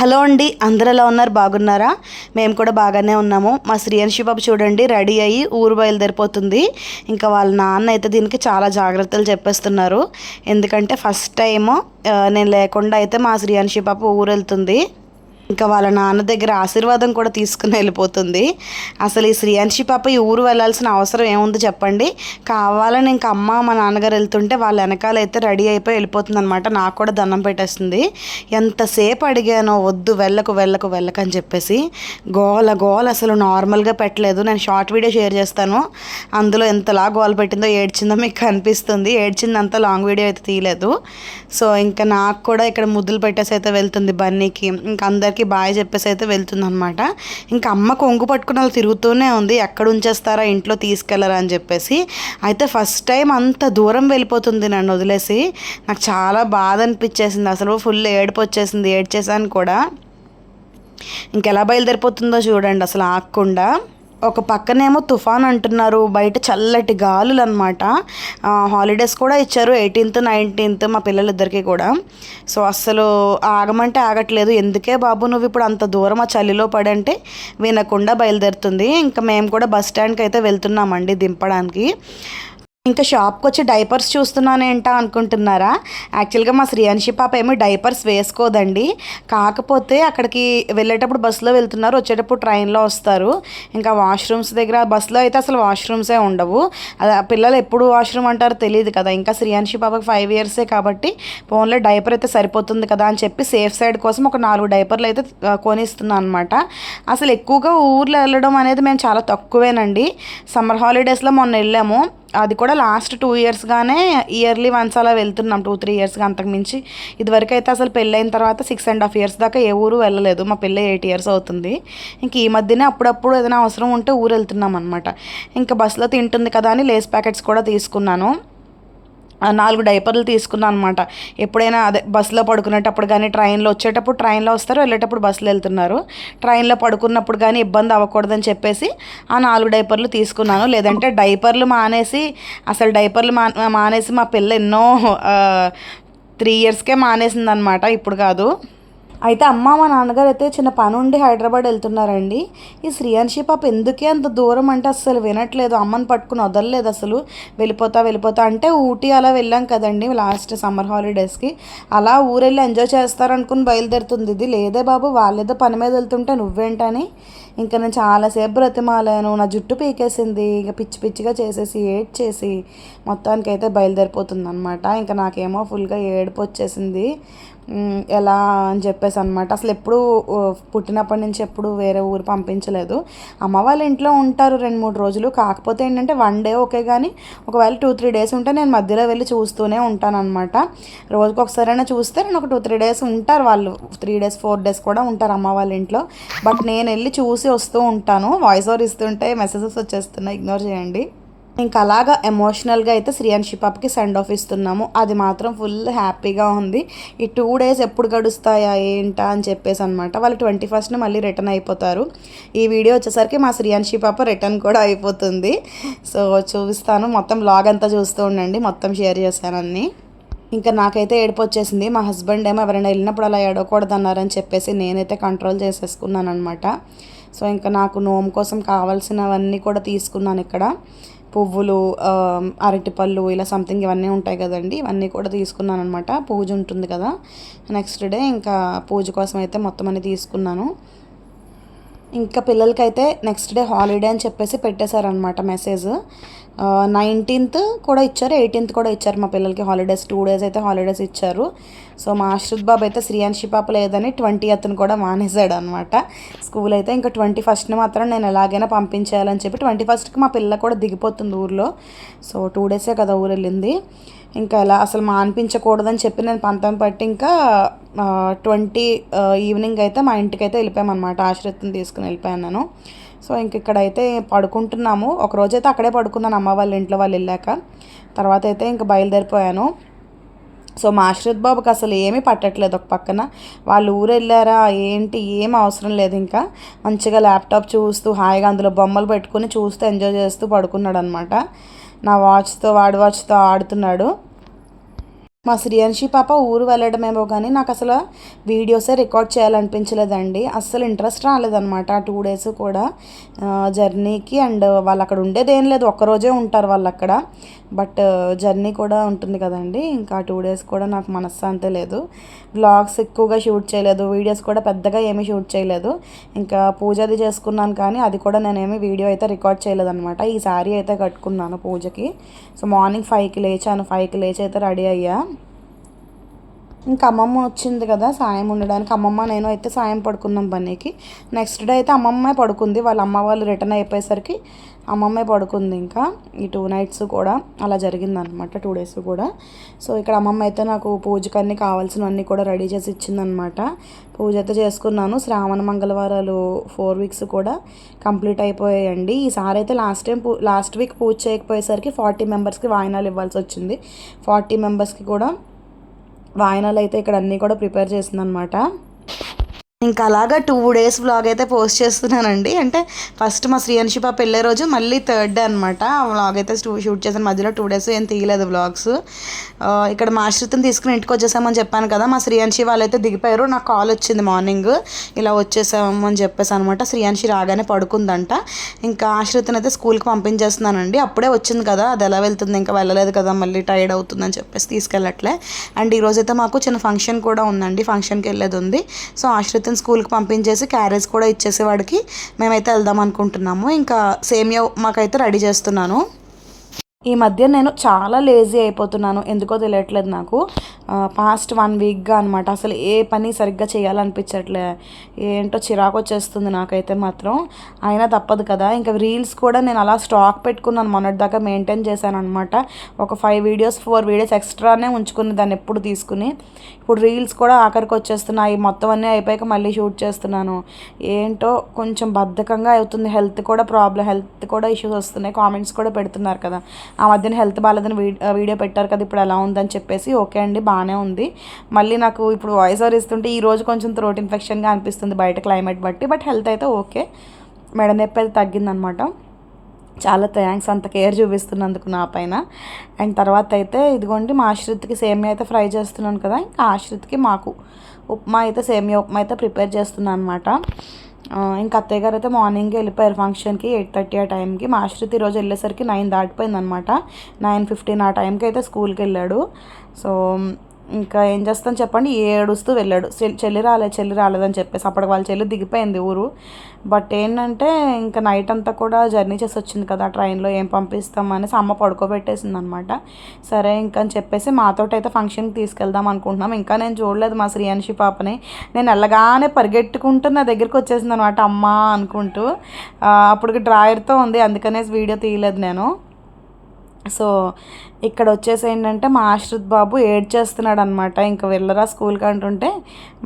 Hello అండి అందరు ఎలా ఉన్నారు? బాగున్నారా? మేము కూడా బాగానే ఉన్నాము. మా శ్రీయాన్షి బాబు చూడండి రెడీ అయ్యి ఊరు బయలుదేరిపోతుంది. ఇంకా వాళ్ళ నాన్న అయితే దీనికి చాలా జాగ్రత్తలు చెప్పేస్తున్నారు. ఎందుకంటే ఫస్ట్ టైము నేను లేకుండా అయితే మా శ్రీయాన్షి బాబు ఊరు వెళ్తుంది ఇంకా వాళ్ళ నాన్న దగ్గర ఆశీర్వాదం కూడా తీసుకుని వెళ్ళిపోతుంది. అసలు ఈ శ్రీయాంశి పాప ఈ ఊరు వెళ్ళాల్సిన అవసరం ఏముంది చెప్పండి? కావాలని ఇంకా అమ్మ మా నాన్నగారు వెళ్తుంటే వాళ్ళ వెనకాల అయితే రెడీ అయిపోయి వెళ్ళిపోతుంది అనమాట నాకు కూడా దండం పెట్టేస్తుంది. ఎంతసేపు అడిగానో వద్దు వెళ్ళకు వెళ్ళకు వెళ్ళకు అని చెప్పేసి. గోల గోల అసలు నార్మల్గా పెట్టలేదు. నేను షార్ట్ వీడియో షేర్ చేస్తాను. అందులో ఎంతలా గోల పెట్టిందో ఏడ్చిందో మీకు కనిపిస్తుంది. ఏడ్చిందంతా లాంగ్ వీడియో అయితే తీయలేదు. సో ఇంకా నాకు కూడా ఇక్కడ ముద్దులు పెట్టేసి అయితే వెళ్తుంది బన్నీకి. ఇంకా అందరికీ అందరికీ బాయ్ చెప్పేసి అయితే వెళ్తుంది అనమాట ఇంకా అమ్మ కొంగు పట్టుకుని వాళ్ళు తిరుగుతూనే ఉంది. ఎక్కడ ఉంచేస్తారా? ఇంట్లో తీసుకెళ్ళరా? అని చెప్పేసి. అయితే ఫస్ట్ టైం అంత దూరం వెళ్ళిపోతుంది నన్ను వదిలేసి. నాకు చాలా బాధ అనిపించేసింది. అసలు ఫుల్ ఏడుపు వచ్చేసింది. ఏడ్చేసాను కూడా. ఇంకెలా బయలుదేరిపోతుందో చూడండి. అసలు ఆగకుండా. ఒక పక్కనేమో తుఫాన్ అంటున్నారు బయట చల్లటి గాలులు అనమాట హాలిడేస్ కూడా ఇచ్చారు ఎయిటీన్త్ నైన్టీన్త్ మా పిల్లలిద్దరికీ కూడా. సో అస్సలు ఆగమంటే ఆగట్లేదు. ఎందుకే బాబు నువ్వు ఇప్పుడు అంత దూరం ఆ చలిలో పడంటే వినకుండా బయలుదేరుతుంది. ఇంకా మేము కూడా బస్ స్టాండ్కి అయితే వెళ్తున్నామండి దింపడానికి. ఇంకా షాప్కి వచ్చి డైపర్స్ చూస్తున్నానేంటా అనుకుంటున్నారా? యాక్చువల్గా మా శ్రీయాన్షి పాప ఏమి డైపర్స్ వేసుకోదండి. కాకపోతే అక్కడికి వెళ్ళేటప్పుడు బస్సులో వెళ్తున్నారు వచ్చేటప్పుడు ట్రైన్లో వస్తారు. ఇంకా వాష్రూమ్స్ దగ్గర బస్సులో అయితే అసలు వాష్రూమ్సే ఉండవు. పిల్లలు ఎప్పుడు వాష్రూమ్ అంటారో తెలియదు కదా. ఇంకా శ్రీయాన్షి పాపకి ఫైవ్ ఇయర్సే కాబట్టి ఫోన్లో డైపర్ అయితే సరిపోతుంది కదా అని చెప్పి సేఫ్ సైడ్ కోసం ఒక నాలుగు డైపర్లు అయితే కొనిస్తున్నాను అనమాట అసలు ఎక్కువగా ఊర్లో వెళ్ళడం అనేది మేము చాలా తక్కువేనండి. సమ్మర్ హాలిడేస్లో మొన్న వెళ్ళాము. అది కూడా లాస్ట్ టూ ఇయర్స్గానే ఇయర్లీ వన్స్ అలా వెళ్తున్నాం టూ త్రీ ఇయర్స్గా అంతకుమించి ఇదివరకు అయితే అసలు పెళ్ళైన తర్వాత సిక్స్ అండ్ హాఫ్ ఇయర్స్ దాకా ఏ ఊరు వెళ్ళలేదు. మా పెళ్ళి ఎయిట్ ఇయర్స్ అవుతుంది. ఇంక ఈ మధ్యనే అప్పుడప్పుడు ఏదైనా అవసరం ఉంటే ఊరు వెళ్తున్నాం అనమాట ఇంకా బస్సులో తింటుంది కదా అని లేస్ ప్యాకెట్స్ కూడా తీసుకున్నాను. నాలుగు డైపర్లు తీసుకున్నాను అనమాట ఎప్పుడైనా అదే బస్సులో పడుకునేటప్పుడు కానీ ట్రైన్లో వచ్చేటప్పుడు ట్రైన్లో వస్తారు వెళ్ళేటప్పుడు బస్సులో వెళ్తున్నారు. ట్రైన్లో పడుకున్నప్పుడు కానీ ఇబ్బంది అవ్వకూడదని చెప్పేసి ఆ నాలుగు డైపర్లు తీసుకున్నాను. లేదంటే డైపర్లు మానేసి అసలు డైపర్లు మా మానేసి మా పిల్ల ఎన్నో త్రీ ఇయర్స్కే మానేసింది అనమాట ఇప్పుడు కాదు. అయితే అమ్మ మా నాన్నగారు అయితే చిన్న పని ఉండి హైదరాబాద్ వెళ్తున్నారండి. ఈ శ్రీయాన్షి పాప ఎందుకే అంత దూరం అంటే అసలు వినట్లేదు. అమ్మని పట్టుకుని వదలలేదు అసలు. వెళ్ళిపోతా వెళ్ళిపోతా అంటే ఊటీ అలా వెళ్ళాం కదండి లాస్ట్ సమ్మర్ హాలిడేస్కి. అలా ఊరెళ్ళి ఎంజాయ్ చేస్తారనుకుని బయలుదేరుతుంది. ఇది లేదే బాబు వాళ్ళేదో పని మీద వెళ్తుంటే నువ్వేంటని. ఇంకా నేను చాలాసేపు బ్రతిమాలాను. నా జుట్టు పీకేసింది. ఇంకా పిచ్చి పిచ్చిగా చేసేసి ఏడ్ చేసి మొత్తానికి అయితే బయలుదేరిపోతుంది అనమాట ఇంకా నాకేమో ఫుల్గా ఏడుపు వచ్చేసింది. ఎలా అని చెప్పేసి అనమాట అసలు ఎప్పుడు పుట్టినప్పటి నుంచి ఎప్పుడు వేరే ఊరు పంపించలేదు. అమ్మ వాళ్ళ ఇంట్లో ఉంటారు రెండు మూడు రోజులు. కాకపోతే ఏంటంటే వన్ డే ఓకే కానీ ఒకవేళ టూ త్రీ డేస్ ఉంటే నేను మధ్యలో వెళ్ళి చూస్తూనే ఉంటానన్నమాట. రోజుకు రోజుకి ఒకసారైనా చూస్తే నేను ఒక టూ త్రీ డేస్ ఉంటారు వాళ్ళు. త్రీ డేస్ ఫోర్ డేస్ కూడా ఉంటారు అమ్మ వాళ్ళ ఇంట్లో. బట్ నేను వెళ్ళి చూసి వస్తూ ఉంటాను. వాయిస్ ఓవర్ ఇస్తుంటే మెసేజెస్ వచ్చేస్తున్నాయి. ఇగ్నోర్ చేయండి. ఇంకా అలాగా ఎమోషనల్గా అయితే శ్రీయాన్షి పాపకి సెండ్ ఆఫ్ ఇస్తున్నాము. అది మాత్రం ఫుల్ హ్యాపీగా ఉంది. ఈ టూ డేస్ ఎప్పుడు గడుస్తాయా ఏంటా అని చెప్పేసి అనమాట వాళ్ళు ట్వంటీ ఫస్ట్ని మళ్ళీ రిటర్న్ అయిపోతారు. ఈ వీడియో వచ్చేసరికి మా శ్రీయాన్షి పాప రిటర్న్ కూడా అయిపోతుంది. సో చూపిస్తాను. మొత్తం లాగ్ అంతా చూస్తూ ఉండండి. మొత్తం షేర్ చేశానని ఇంకా నాకైతే ఏడుపు వచ్చేసింది. మా హస్బెండ్ ఏమో ఎవరైనా వెళ్ళినప్పుడు అలా ఏడవకూడదు అన్నారని చెప్పేసి నేనైతే కంట్రోల్ చేసేసుకున్నాను అనమాట సో ఇంకా నాకు నోము కోసం కావాల్సినవన్నీ కూడా తీసుకున్నాను ఇక్కడ. పువ్వులు అరటిపళ్ళు ఇలా సంథింగ్ ఇవన్నీ ఉంటాయి కదండి. ఇవన్నీ కూడా తీసుకున్నాను అనమాట పూజ ఉంటుంది కదా. నెక్స్ట్ డే ఇంకా పూజ కోసం అయితే మొత్తం అన్ని తీసుకున్నాను. ఇంకా పిల్లలకైతే నెక్స్ట్ డే హాలిడే అని చెప్పేసి పెట్టేశారనమాట మెసేజ్ నైన్టీన్త్ కూడా ఇచ్చారు ఎయిటీన్త్ కూడా ఇచ్చారు మా పిల్లలకి హాలిడేస్ టూ డేస్ అయితే హాలిడేస్ ఇచ్చారు. సో మా ఆశ్రిత్ బాబు అయితే శ్రీయాన్షి పాప లేదని ట్వంటీ అతను కూడా మానేశాడు అనమాట స్కూల్ అయితే ఇంకా ట్వంటీ ఫస్ట్ని మాత్రం నేను ఎలాగైనా పంపించేయాలని చెప్పి ట్వంటీ ఫస్ట్కి మా పిల్ల కూడా దిగిపోతుంది ఊర్లో. సో టూ డేసే కదా ఊరు వెళ్ళింది ఇంకా ఎలా అసలు మానిపించకూడదని చెప్పి నేను పంతం పట్టి ఇంకా ట్వంటీ ఈవినింగ్ అయితే మా ఇంటికి అయితే వెళ్ళిపోయామన్నమాట ఆశ్రిత్ని తీసుకుని వెళ్ళిపోయాను నేను సో ఇంక ఇక్కడైతే పడుకుంటున్నాము. ఒక రోజైతే అక్కడే పడుకున్నాను అమ్మ వాళ్ళ ఇంట్లో వాళ్ళు వెళ్ళాక. తర్వాత అయితే ఇంకా బయలుదేరిపోయాను. సో మా ఆశ్రిత్ బాబుకి అసలు ఏమీ పట్టట్లేదు ఒక పక్కన. వాళ్ళు ఊరు వెళ్ళారా ఏంటి ఏం అవసరం లేదు ఇంకా. మంచిగా ల్యాప్టాప్ చూస్తూ హాయిగా అందులో బొమ్మలు పెట్టుకుని చూస్తూ ఎంజాయ్ చేస్తూ పడుకున్నాడు అనమాట నా వాచ్తో వాడి వాచ్తో ఆడుతున్నాడు. మా శ్రీయాంశి పాప ఊరు వెళ్ళడమేమో కానీ నాకు అసలు వీడియోసే రికార్డ్ చేయాలనిపించలేదండి. అస్సలు ఇంట్రెస్ట్ రాలేదనమాట ఆ టూ డేస్ కూడా. జర్నీకి అండ్ వాళ్ళు అక్కడ ఉండేది ఏం లేదు ఒక్కరోజే ఉంటారు వాళ్ళు అక్కడ బట్ జర్నీ కూడా ఉంటుంది కదండి. ఇంకా టూ డేస్ కూడా నాకు మనశ్శాంతి లేదు. వ్లాగ్స్ ఎక్కువగా షూట్ చేయలేదు. వీడియోస్ కూడా పెద్దగా ఏమీ షూట్ చేయలేదు. ఇంకా పూజ అది చేసుకున్నాను కానీ అది కూడా నేనేమి వీడియో అయితే రికార్డ్ చేయలేదు అనమాట ఈ శారీ అయితే కట్టుకున్నాను పూజకి. సో మార్నింగ్ ఫైవ్కి లేచాను. ఫైవ్కి లేచి అయితే రెడీ అయ్యా. ఇంకా అమ్మమ్మ వచ్చింది కదా సాయం ఉండడానికి. అమ్మమ్మ నేను అయితే సాయం పడుకున్నాం బన్నీకి. నెక్స్ట్ డే అయితే అమ్మమ్మే పడుకుంది. వాళ్ళ అమ్మ వాళ్ళు రిటర్న్ అయిపోయేసరికి అమ్మమ్మే పడుకుంది ఇంకా. ఈ టూ నైట్స్ కూడా అలా జరిగిందనమాట టూ డేస్ కూడా. సో ఇక్కడ అమ్మమ్మ అయితే నాకు పూజకన్నీ కావాల్సినవన్నీ కూడా రెడీ చేసి ఇచ్చిందనమాట పూజ అయితే చేసుకున్నాను. శ్రావణ మంగళవారాలు ఫోర్ వీక్స్ కూడా కంప్లీట్ అయిపోయాయండి. ఈసారి అయితే లాస్ట్ టైం పూ లాస్ట్ వీక్ పూజ చేయకపోయేసరికి ఫార్టీ మెంబర్స్కి వాయినాలు ఇవ్వాల్సి వచ్చింది. ఫార్టీ మెంబర్స్కి కూడా వాయినాలు అయితే ఇక్కడ అన్నీ కూడా ప్రిపేర్ చేసిందనమాట ఇంకా అలాగా టూ డేస్ వ్లాగ్ అయితే పోస్ట్ చేస్తున్నానండి. అంటే ఫస్ట్ మా శ్రీయాన్షి పాప వెళ్ళే రోజు మళ్ళీ థర్డ్ డే అనమాట వ్లాగ్ అయితే షూట్ చేశాను. మధ్యలో టూ డేస్ ఏం తీయలేదు వ్లాగ్స్ ఇక్కడ మా ఆశ్రితం తీసుకుని ఇంటికి వచ్చేసామని చెప్పాను కదా మా శ్రీయాన్షి వాళ్ళైతే దిగిపోయారు. నాకు కాల్ వచ్చింది మార్నింగ్ ఇలా వచ్చేసాము అని చెప్పేసి అనమాట శ్రీయాన్షి రాగానే పడుకుందంట. ఇంకా ఆశ్రితను అయితే స్కూల్కి పంపించేస్తున్నానండి. అప్పుడే వచ్చింది కదా అది ఎలా వెళ్తుంది ఇంకా వెళ్ళలేదు కదా మళ్ళీ టైర్డ్ అవుతుందని చెప్పేసి తీసుకెళ్ళట్లే. అండ్ ఈరోజు అయితే మాకు చిన్న ఫంక్షన్ కూడా ఉందండి. ఫంక్షన్కి వెళ్ళేది ఉంది. సో ఆశ్రిత అతను స్కూల్కి పంపించేసి క్యారేజ్ కూడా ఇచ్చేసేవాడికి మేమైతే వెళ్దాం అనుకుంటున్నాము. ఇంకా సేమియా మాకైతే రెడీ చేస్తున్నాను. ఈ మధ్య నేను చాలా లేజీ అయిపోతున్నాను. ఎందుకో తెలియట్లేదు నాకు. పాస్ట్ వన్ వీక్గా అనమాట అసలు ఏ పని సరిగ్గా చేయాలనిపించట్లే. ఏంటో చిరాకు వచ్చేస్తుంది నాకైతే మాత్రం. అయినా తప్పదు కదా. ఇంకా రీల్స్ కూడా నేను అలా స్టాక్ పెట్టుకున్నాను. మొన్నటిదాకా మెయింటైన్ చేశాను అనమాట ఒక ఫైవ్ వీడియోస్ ఫోర్ వీడియోస్ ఎక్స్ట్రానే ఉంచుకుని దాన్ని ఎప్పుడు తీసుకుని. ఇప్పుడు రీల్స్ కూడా ఆఖరికి వచ్చేస్తున్నాయి మొత్తం అన్నీ అయిపోయాక మళ్ళీ షూట్ చేస్తున్నాను. ఏంటో కొంచెం బద్ధకంగా అవుతుంది. హెల్త్ కూడా ప్రాబ్లం హెల్త్ కూడా ఇష్యూస్ వస్తున్నాయి. కామెంట్స్ కూడా పెడుతున్నారు కదా. ఆ మధ్యన హెల్త్ బాగాలేదని వీడియో పెట్టారు కదా ఇప్పుడు ఎలా ఉందని చెప్పేసి ఓకే అండి బాగానే ఉంది. మళ్ళీ నాకు ఇప్పుడు వాయిస్ ఓవర్ ఇస్తుంటే ఈ రోజు కొంచెం థ్రోట్ ఇన్ఫెక్షన్గా అనిపిస్తుంది బయట క్లైమేట్ బట్టి బట్ హెల్త్ అయితే ఓకే. మెడ నొప్పి అయితే తగ్గిందనమాట చాలా థ్యాంక్స్ అంత కేర్ చూపిస్తున్నందుకు నా పైన. అండ్ తర్వాత అయితే ఇదిగోండి మా ఆశ్రిత్కి సేమియా అయితే ఫ్రై చేస్తున్నాను కదా ఇంకా ఆశ్రిత్కి మాకు ఉప్మా అయితే సేమియా ఉప్మా అయితే ప్రిపేర్ చేస్తున్నాను అనమాట ఇంకా అత్తయ్య గారు అయితే మార్నింగ్ వెళ్ళిపోయారు ఫంక్షన్కి ఎయిట్ థర్టీ ఆ టైంకి మా ఆశ్రిత్ రోజు వెళ్ళేసరికి నైన్ దాటిపోయింది అనమాట నైన్ ఫిఫ్టీన్ ఆ టైంకి అయితే స్కూల్కి వెళ్ళాడు. సో ఇంకా ఏం చేస్తాను చెప్పండి ఏడుస్తూ వెళ్ళాడు. చెల్లి రాలేదు చెల్లి రాలేదని చెప్పేసి అప్పటికి వాళ్ళ చెల్లి దిగిపోయింది ఊరు. బట్ ఏంటంటే ఇంకా నైట్ అంతా కూడా జర్నీ చేసి వచ్చింది కదా ట్రైన్లో ఏం పంపిస్తాం అనేసి అమ్మ పడుకోబెట్టేసింది అనమాట సరే ఇంకా అని చెప్పేసి మాతోటి అయితే ఫంక్షన్కి తీసుకెళ్దాం అనుకుంటున్నాం. ఇంకా నేను చూడలేదు మా శ్రీయాన్షి పాపని. నేను వెళ్ళగానే పరిగెట్టుకుంటూ నా దగ్గరికి వచ్చేసింది అనమాట అమ్మ అనుకుంటూ. అప్పటికి డ్రాయర్తో ఉంది అందుకనేసి వీడియో తీయలేదు నేను. సో ఇక్కడ వచ్చేసి ఏంటంటే మా ఆశ్రిత్ బాబు ఏడ్ చేస్తున్నాడు అనమాట ఇంకా వెళ్ళరా స్కూల్కి అంటుంటే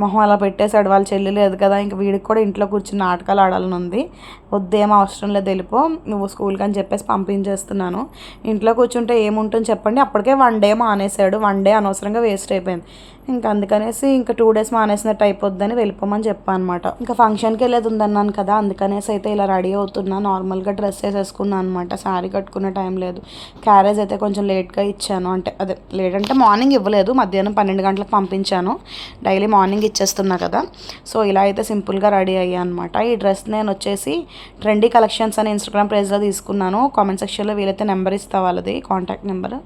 మొహం అలా పెట్టేశాడు వాళ్ళ చెల్లి లేదు కదా ఇంకా వీడికి కూడా ఇంట్లో కూర్చుని నాటకాలు ఆడాలని ఉంది. వద్దేం అవసరం లేదు వెళ్ళిపో నువ్వు స్కూల్కి అని చెప్పేసి పంపించేస్తున్నాను. ఇంట్లో కూర్చుంటే ఏముంటుంది చెప్పండి. అప్పటికే వన్ డే మానేశాడు. వన్ డే అనవసరంగా వేస్ట్ అయిపోయింది. ఇంకా అందుకనేసి ఇంకా టూ డేస్ మానేసినట్టు అయిపోద్దని వెళ్ళిపోమని చెప్పాను అనమాట ఇంకా ఫంక్షన్కి వెళ్ళేది ఉందన్నాను కదా అందుకనేసి అయితే ఇలా రెడీ అవుతున్నా. నార్మల్గా డ్రెస్ వేసేసుకున్నాను అనమాట శారీ కట్టుకునే టైం లేదు. క్యారేజ్ అయితే కొంచెం లేట్ లేట్గా ఇచ్చాను. అంటే అదే లేట్ అంటే మార్నింగ్ ఇవ్వలేదు. మధ్యాహ్నం పన్నెండు గంటలకు పంపించాను. డైలీ మార్నింగ్ ఇచ్చేస్తున్నా కదా. సో ఇలా అయితే సింపుల్గా రెడీ అయ్యా అనమాట ఈ డ్రెస్ నేను వచ్చేసి ట్రెండీ కలెక్షన్స్ అని ఇన్స్టాగ్రామ్ పేజ్లో తీసుకున్నాను. కామెంట్ సెక్షన్లో వీలైతే నెంబర్ ఇస్తా వాళ్ళది కాంటాక్ట్ నెంబర్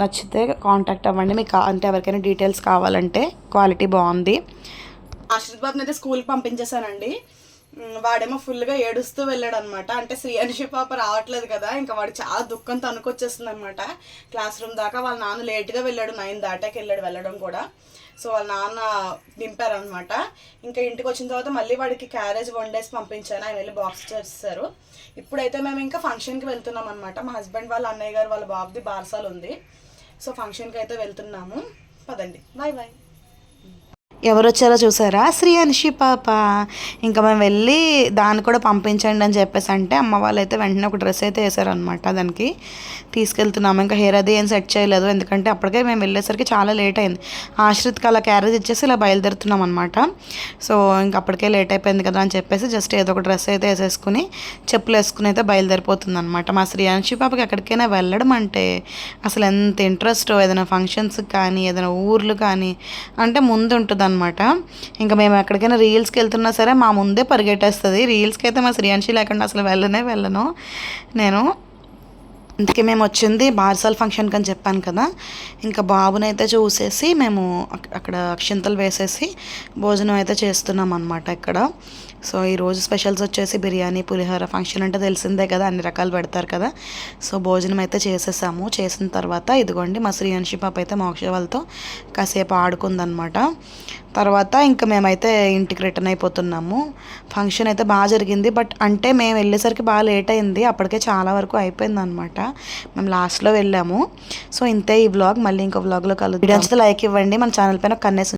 నచ్చితే కాంటాక్ట్ అవ్వండి. మీకు అంటే ఎవరికైనా డీటెయిల్స్ కావాలంటే క్వాలిటీ బాగుంది. ఆశీర్వాద్ని అయితే స్కూల్కి పంపించేశానండి. వాడేమో ఫుల్గా ఏడుస్తూ వెళ్ళాడు అనమాట అంటే శ్రీయాన్షి పాప రావట్లేదు కదా ఇంకా వాడు చాలా దుఃఖం తనుకొచ్చేస్తుంది అనమాట క్లాస్ రూమ్ దాకా వాళ్ళ నాన్న లేట్గా వెళ్ళాడు నైన్ దాటాకి వెళ్ళాడు వెళ్ళడం కూడా. సో వాళ్ళ నాన్న దింపారనమాట ఇంకా ఇంటికి వచ్చిన తర్వాత మళ్ళీ వాడికి క్యారేజ్ వన్ డేస్ పంపించాను. ఆయన వెళ్ళి బాక్స్ చేస్తారు ఇప్పుడైతే మేము ఇంకా ఫంక్షన్కి వెళ్తున్నాం అనమాట మా హస్బెండ్ వాళ్ళ అన్నయ్య గారు వాళ్ళ బాబుది బార్సాలు ఉంది. సో ఫంక్షన్కి అయితే వెళ్తున్నాము. పదండి. బాయ్ బాయ్ ఎవరు వచ్చారో చూసారా? శ్రీ అనిషి పాప. ఇంకా మేము వెళ్ళి దాన్ని కూడా పంపించండి అని చెప్పేసి అంటే అమ్మ వాళ్ళు అయితే వెంటనే ఒక డ్రెస్ అయితే వేసారనమాట దానికి. తీసుకెళ్తున్నాము. ఇంకా హెయిర్ అది ఏం సెట్ చేయలేదు. ఎందుకంటే అప్పటికే మేము వెళ్ళేసరికి చాలా లేట్ అయింది. ఆశ్రిత్కి అలా క్యారేజ్ ఇచ్చేసి ఇలా బయలుదేరుతున్నాం అనమాట సో ఇంకా అప్పటికే లేట్ అయిపోయింది కదా అని చెప్పేసి జస్ట్ ఏదో ఒక డ్రెస్ అయితే వేసేసుకుని చెప్పులు వేసుకుని అయితే బయలుదేరిపోతుంది అనమాట మా శ్రీ అనిషి పాపకి ఎక్కడికైనా వెళ్ళడం అంటే అసలు ఎంత ఇంట్రెస్ట్? ఏదైనా ఫంక్షన్స్ కానీ ఏదైనా ఊర్లు కానీ అంటే ముందు ఉంటుంది అనమాట ఇంకా మేము ఎక్కడికైనా రీల్స్కి వెళ్తున్నా సరే మా ముందే పరిగెట్టేస్తుంది. రీల్స్కి అయితే మా శ్రీయాంశి లేకుండా అసలు వెళ్ళనే వెళ్ళను. నేను ఇంతకీ మేము వచ్చింది బార్సాల్ ఫంక్షన్కి అని చెప్పాను కదా. ఇంకా బాబునైతే చూసేసి మేము అక్కడ అక్షింతలు వేసేసి భోజనం అయితే చేస్తున్నాం అనమాట ఇక్కడ. సో ఈరోజు స్పెషల్స్ వచ్చేసి బిర్యానీ పులిహోర ఫంక్షన్ అంటే తెలిసిందే కదా అన్ని రకాలు పెడతారు కదా. సో భోజనం అయితే చేసేసాము. చేసిన తర్వాత ఇదిగోండి మా శ్రీయాంశి పాప అయితే మోక్ష వాళ్ళతో కాసేపు ఆడుకుందనమాట. తర్వాత ఇంకా మేమైతే ఇంటికి రిటర్న్ అయిపోతున్నాము. ఫంక్షన్ అయితే బాగా జరిగింది. బట్ అంటే మేము వెళ్ళేసరికి బాగా లేట్ అయింది. అప్పటికే చాలా వరకు అయిపోయింది అనమాట మేము లాస్ట్లో వెళ్ళాము. సో ఇంతే ఈ వ్లాగ్. మళ్ళీ ఇంకో వ్లాగ్లో కలుద్దాం. లైక్ ఇవ్వండి. మన ఛానల్ పైన కన్నేసి